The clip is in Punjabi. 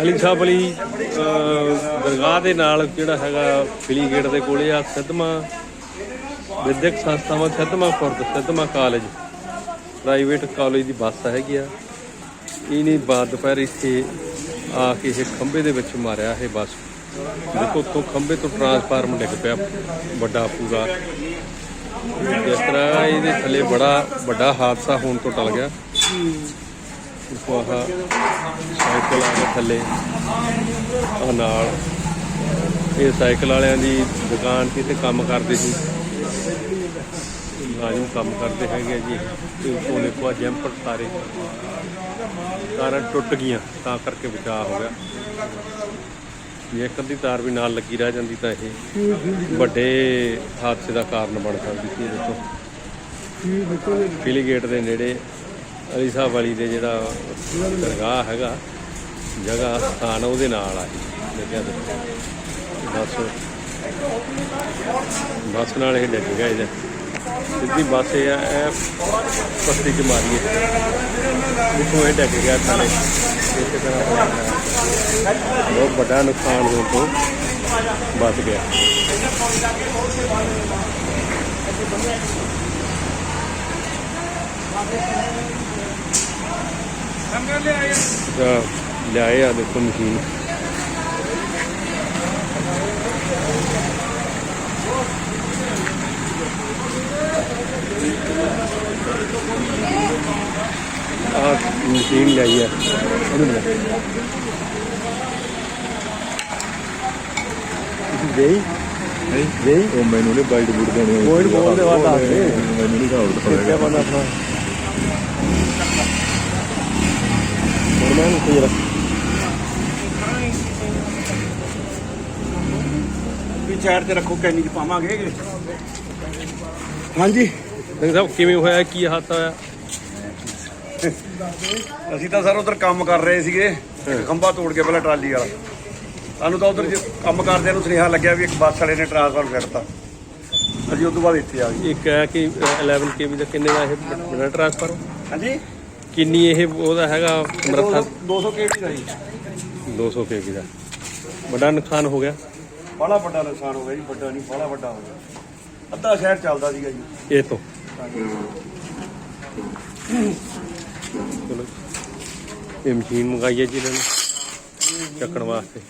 ਅਲੀ ਸਾਹਿਬ ਵਾਲੀ ਦਰਗਾਹ ਦੇ ਨਾਲ ਜਿਹੜਾ ਹੈਗਾ ਫਿਲੀ ਗੇਟ ਦੇ ਕੋਲੇ ਆ ਸਿੱਧਮਾ ਵਿਦਿਅਕ ਸੰਸਥਾਵਾਂ Sidhma Khurd Sidhma college. Private college ਦੀ ਬੱਸ ਹੈਗੀ ਆ। ਇਹਨੇ ਬਾਅਦ ਦੁਪਹਿਰ ਇੱਥੇ ਆ ਕੇ ਇਹ ਖੰਭੇ ਦੇ ਵਿੱਚ ਮਾਰਿਆ ਇਹ ਬੱਸ। ਦੇਖੋ ਉੱਤੋਂ ਖੰਭੇ ਤੋਂ ਟਰਾਂਸਫਾਰਮ ਡਿੱਗ ਪਿਆ, ਵੱਡਾ ਪੂਰਾ। ਜਿਸ ਤਰ੍ਹਾਂ ਇਹਦੇ ਥੱਲੇ ਬੜਾ ਵੱਡਾ ਹਾਦਸਾ ਹੋਣ ਤੋਂ ਟਲ ਗਿਆ। ਦੇਖੋ ਆਹ ਸਾਈਕਲ ਆ ਗਿਆ ਥੱਲੇ ਆ ਨਾਲ। ਇਹ ਸਾਈਕਲ ਵਾਲਿਆਂ ਦੀ ਦੁਕਾਨ ਸੀ ਤੇ ਕੰਮ ਕਰਦੇ ਸੀ। ਮੁਲਾਜ਼ਮ ਕੰਮ ਕਰਦੇ ਹੈਗੇ ਜੀ ਤੇ ਉੱਪਰੋਂ ਦੇਖੋ ਆ ਜੰਪਰ ਸਾਰੇ ਤਾਰਾਂ ਟੁੱਟ ਗਈਆਂ ਤਾਂ ਕਰਕੇ ਬਚਾਅ ਹੋ ਗਿਆ। ਜੇ ਇੱਕ ਅੱਧੀ ਤਾਰ ਵੀ ਨਾਲ ਲੱਗੀ ਰਹਿ ਜਾਂਦੀ ਤਾਂ ਇਹ ਵੱਡੇ ਹਾਦਸੇ ਦਾ ਕਾਰਨ ਬਣ ਸਕਦੀ ਸੀ ਤੋਂ ਪੀਲੀ ਗੇਟ ਦੇ ਨੇੜੇ ਅਲੀ ਸਾਹਿਬ ਵਾਲੀ ਦੇ ਜਿਹੜਾ ਦਰਗਾਹ ਹੈਗਾ, ਜਗ੍ਹਾ, ਸਥਾਨ ਉਹਦੇ ਨਾਲ ਆ ਇਹ। ਲੱਗਿਆ ਦੇਖੋ। ਬਸ। ਬੱਸ ਨਾਲ ਇਹ ਡਿੱਗ ਗਿਆ ਇਹਦੇ। ਸਿੱਧੀ ਬੱਸ ਇਹ ਆ, ਇਹ ਪਸਤੀ ਚ ਮਾਰੀ ਹੈ ਜਿੱਥੋਂ ਇਹ ਡਿੱਗ ਗਿਆ ਥੱਲੇ ਇਸੇ ਤਰ੍ਹਾਂ ਬਹੁਤ ਵੱਡਾ ਨੁਕਸਾਨ ਹੋਣ ਤੋਂ ਬਚ ਗਿਆ। ਤਾਂ ਲਿਆਏ ਆ ਦੇਖੋ ਮਸ਼ੀਨ। ਆ ਮਸ਼ੀਨ ਲਈ ਆ। ਉਹਨੂੰ ਗਈ ਗਈ ਉਹ ਮੈਨੂੰ ਨਹੀਂ ਬਾਈਟ ਬੁੱਟ ਦੇਣੀ। Void ਬੋਲ ਦੇ ਬਾਅਦ ਦੱਸ ਦੇ। ਮੈਨੂੰ ਨਹੀਂ ਖਾਉ ਕਿਆ ਬਣਾ ਆਪਣਾ ਹੁਣ ਮੈਂ ਕੋਈ ਰੱਖ ਵੀ ਚਾਰ ਤੇ ਰੱਖੋ ਕੈਨੀ ਚ ਪਾਵਾਂਗੇ ਹਾਂਜੀ। ਸਿੰਘ ਸਾਹਿਬ ਕਿਵੇਂ ਹੋਇਆ ਕੀ ਹਾਦਸਾ ਹੋਇਆ? ਅਸੀਂ ਤਾਂ ਸਰ ਉਧਰ ਕੰਮ ਕਰ ਰਹੇ ਸੀਗੇ ਇੱਕ ਖੰਭਾ ਤੋੜ ਕੇ ਪਹਿਲਾਂ ਟਰਾਲੀ ਵਾਲਾ। ਸਾਨੂੰ ਤਾਂ ਉਧਰ ਕੰਮ ਕਰਦਿਆਂ ਨੂੰ ਸੁਨੇਹਾ ਲੱਗਿਆ ਵੀ ਇੱਕ ਬੱਸ ਵਾਲੇ ਨੇ ਟਰਾਂਸਫਾਰਮ ਛੱਡਤਾ ਅਸੀਂ ਉਸ ਤੋਂ ਬਾਅਦ ਇੱਥੇ ਆ ਗਏ। ਇੱਕ ਹੈ ਕਿ 11 ਕੇਵੀ ਦਾ ਕਿੰਨੇ ਦਾ ਇਹ ਟ੍ਰਾਂਸਫਰ? ਹਾਂਜੀ। ਕਿੰਨੀ ਇਹ ਉਹਦਾ ਹੈਗਾ ਸਮਰੱਥਾ 200 ਕੇਵੀ ਦਾ ਜੀ। 200 ਕੇਵੀ ਦਾ। ਵੱਡਾ ਨੁਕਸਾਨ ਹੋ ਗਿਆ? ਬੜਾ ਵੱਡਾ ਨੁਕਸਾਨ ਹੋ ਗਿਆ ਜੀ ਵੱਡਾ ਨਹੀਂ ਬੜਾ ਵੱਡਾ ਹੋ ਗਿਆ। ਅੱਧਾ ਸ਼ਹਿਰ ਚੱਲਦਾ ਸੀਗਾ ਜੀ। ਇਹ ਤੋਂ? ਚਲੋ। ਇਹ ਮਸ਼ੀਨ ਮੰਗਾਈ ਹੈ ਜੀ ਇਹਨਾਂ ਨੇ ਚੱਕਣ ਵਾਸਤੇ।